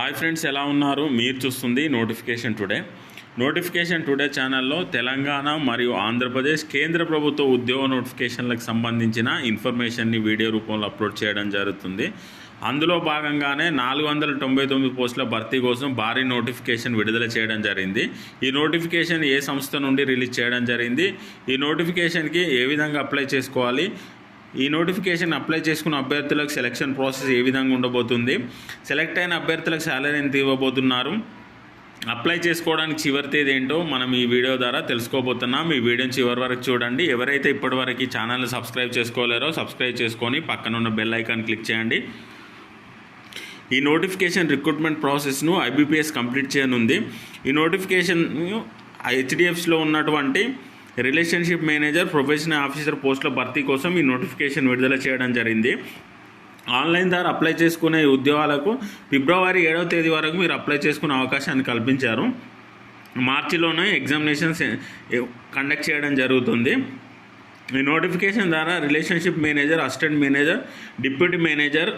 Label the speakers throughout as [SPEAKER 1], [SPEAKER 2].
[SPEAKER 1] Hi friends ఎలా ఉన్నారు? మీరు చూస్తుంది నోటిఫికేషన్ టుడే. నోటిఫికేషన్ టుడే ఛానల్లో తెలంగాణ మరియు ఆంధ్రప్రదేశ్ కేంద్ర ప్రభుత్వ ఉద్యోగ నోటిఫికేషన్లకు సంబంధించిన ఇన్ఫర్మేషన్ని వీడియో రూపంలో అప్లోడ్ చేయడం జరుగుతుంది. అందులో భాగంగానే నాలుగు వందల తొంభై తొమ్మిది పోస్టుల భర్తీ కోసం భారీ నోటిఫికేషన్ విడుదల చేయడం జరిగింది. ఈ నోటిఫికేషన్ ఏ సంస్థ నుండి రిలీజ్ చేయడం జరిగింది? ఈ నోటిఫికేషన్కి ఏ విధంగా అప్లై చేసుకోవాలి? ఈ నోటిఫికేషన్ అప్లై చేసుకున్న అభ్యర్థులకు సెలక్షన్ ప్రాసెస్ ఏ విధంగా ఉండబోతుంది? సెలెక్ట్ అయిన అభ్యర్థులకు శాలరీ ఎంత ఇవ్వబోతున్నారు? అప్లై చేసుకోవడానికి చివరి తేదీ ఏంటో మనం ఈ వీడియో ద్వారా తెలుసుకోబోతున్నాం. ఈ వీడియోని చివరి వరకు చూడండి. ఎవరైతే ఇప్పటివరకు ఈ ఛానల్ని సబ్స్క్రైబ్ చేసుకోలేరో సబ్స్క్రైబ్ చేసుకొని పక్కన ఉన్న బెల్ ఐకాన్ క్లిక్ చేయండి. ఈ నోటిఫికేషన్ రిక్రూట్మెంట్ ప్రాసెస్ను ఐబీపీఎస్ కంప్లీట్ చేయనుంది. ఈ నోటిఫికేషన్ హెచ్డిఎఫ్స్లో ఉన్నటువంటి రిలేషన్షిప్ మేనేజర్ ప్రొఫెషనల్ ఆఫీసర్ పోస్టుల భర్తీ కోసం ఈ నోటిఫికేషన్ విడుదల చేయడం జరిగింది. ఆన్లైన్ ద్వారా అప్లై చేసుకునే ఉద్యోగాలకు ఫిబ్రవరి ఏడవ తేదీ వరకు మీరు అప్లై చేసుకునే అవకాశాన్ని కల్పించారు. మార్చిలోనే ఎగ్జామినేషన్స్ కండక్ట్ చేయడం జరుగుతుంది. ఈ నోటిఫికేషన్ ద్వారా relationship manager assistant manager deputy manager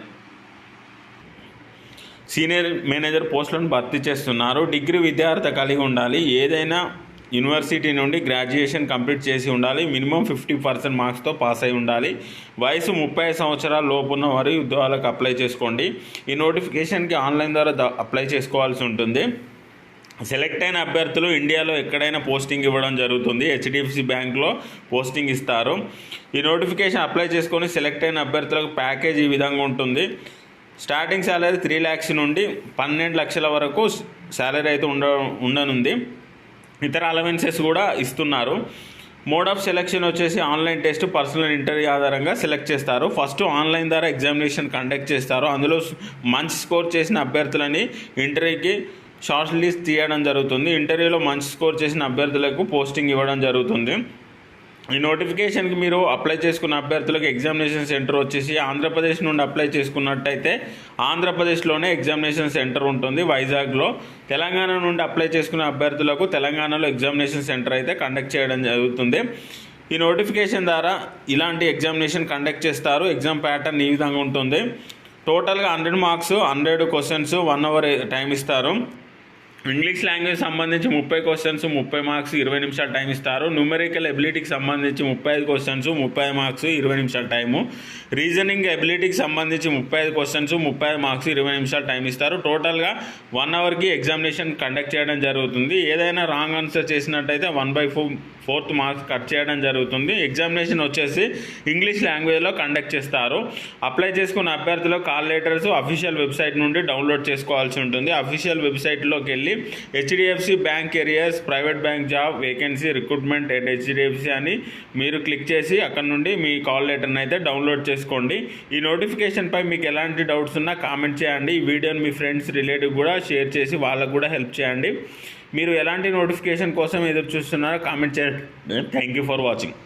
[SPEAKER 1] senior manager పోస్టులను భర్తీ చేస్తున్నారు. డిగ్రీ విద్యార్థి కలిగి ఉండాలి. ఏదైనా యూనివర్సిటీ నుండి గ్రాడ్యుయేషన్ కంప్లీట్ చేసి ఉండాలి. మినిమం ఫిఫ్టీ పర్సెంట్ మార్క్స్తో పాస్ అయి ఉండాలి. వయసు ముప్పై సంవత్సరాల లోపు ఉన్న వారు ఉద్యోగాలకు అప్లై చేసుకోండి. ఈ నోటిఫికేషన్కి ఆన్లైన్ ద్వారా అప్లై చేసుకోవాల్సి ఉంటుంది. సెలెక్ట్ అయిన అభ్యర్థులు ఇండియాలో ఎక్కడైనా పోస్టింగ్ ఇవ్వడం జరుగుతుంది. హెచ్డిఎఫ్సి బ్యాంక్లో పోస్టింగ్ ఇస్తారు. ఈ నోటిఫికేషన్ అప్లై చేసుకొని సెలెక్ట్ అయిన అభ్యర్థులకు ప్యాకేజ్ ఈ విధంగా ఉంటుంది. స్టార్టింగ్ శాలరీ త్రీ ల్యాక్స్ నుండి పన్నెండు లక్షల వరకు శాలరీ అయితే ఉండ ఉండనుంది. ఇతర అలవెన్సెస్ కూడా ఇస్తున్నారు. మోడ్ ఆఫ్ సెలెక్షన్ వచ్చేసి ఆన్లైన్ టెస్ట్ పర్సనల్ ఇంటర్వ్యూ ఆధారంగా సెలెక్ట్ చేస్తారు. ఫస్ట్ ఆన్లైన్ ద్వారా ఎగ్జామినేషన్ కండక్ట్ చేస్తారు. అందులో మంచి స్కోర్ చేసిన అభ్యర్థులని ఇంటర్వ్యూకి షార్ట్ లిస్ట్ తీయడం జరుగుతుంది. ఇంటర్వ్యూలో మంచి స్కోర్ చేసిన అభ్యర్థులకు పోస్టింగ్ ఇవ్వడం జరుగుతుంది. ఈ నోటిఫికేషన్కి మీరు అప్లై చేసుకున్న అభ్యర్థులకు ఎగ్జామినేషన్ సెంటర్ వచ్చేసి ఆంధ్రప్రదేశ్ నుండి అప్లై చేసుకున్నట్టయితే ఆంధ్రప్రదేశ్లోనే ఎగ్జామినేషన్ సెంటర్ ఉంటుంది వైజాగ్లో. తెలంగాణ నుండి అప్లై చేసుకున్న అభ్యర్థులకు తెలంగాణలో ఎగ్జామినేషన్ సెంటర్ అయితే కండక్ట్ చేయడం జరుగుతుంది. ఈ నోటిఫికేషన్ ద్వారా ఇలాంటి ఎగ్జామినేషన్ కండక్ట్ చేస్తారు. ఎగ్జామ్ ప్యాటర్న్ ఈ విధంగా ఉంటుంది. టోటల్గా hundred marks hundred questions one hour time ఇస్తారు. ఇంగ్లీష్ లాంగ్వేజ్ సంబంధించి ముప్పై క్వశ్చన్స్ ముప్పై మార్క్స్ ఇరవై నిమిషాలు టైం ఇస్తారు. న్యూమెరికల్ ఎబిలిటీకి సంబంధించి ముప్పై ఐదు క్వశ్చన్స్ ముప్పై మార్క్స్ ఇరవై నిమిషాల టైము రీజనింగ్ ఎబిలిటీకి సంబంధించి ముప్పై ఐదు క్వశ్చన్స్ ముప్పై ఐదు మార్క్స్ ఇరవై నిమిషాలు టైం ఇస్తారు. టోటల్గా వన్ అవర్కి ఎగ్జామినేషన్ కండక్ట్ చేయడం జరుగుతుంది. ఏదైనా రాంగ్ ఆన్సర్ చేసినట్టయితే one by four fourth marks cut చేయడం జరుగుతుంది. ఎగ్జామినేషన్ వచ్చేసి ఇంగ్లీష్ లాంగ్వేజ్లో కండక్ట్ చేస్తారు. అప్లై చేసుకున్న అభ్యర్థులు కాల్ లెటర్స్ అఫీషియల్ వెబ్సైట్ నుండి డౌన్లోడ్ చేసుకోవాల్సి ఉంటుంది. అఫీషియల్ వెబ్సైట్లోకి వెళ్ళి HDFC bank careers private bank job vacancy recruitment at HDFC అని మీరు క్లిక్ చేసి అక్కడ నుండి మీ కాల్ లెటర్ని అయితే డౌన్లోడ్ చేసుకోండి. ఈ నోటిఫికేషన్పై మీకు ఎలాంటి డౌట్స్ ఉన్నా కామెంట్ చేయండి. ఈ వీడియోని మీ ఫ్రెండ్స్ రిలేటివ్ కూడా షేర్ చేసి వాళ్ళకు కూడా హెల్ప్ చేయండి. మీరు ఎలాంటి నోటిఫికేషన్ కోసం ఎదురు చూస్తున్నారో కామెంట్ చేయండి. Thank you for watching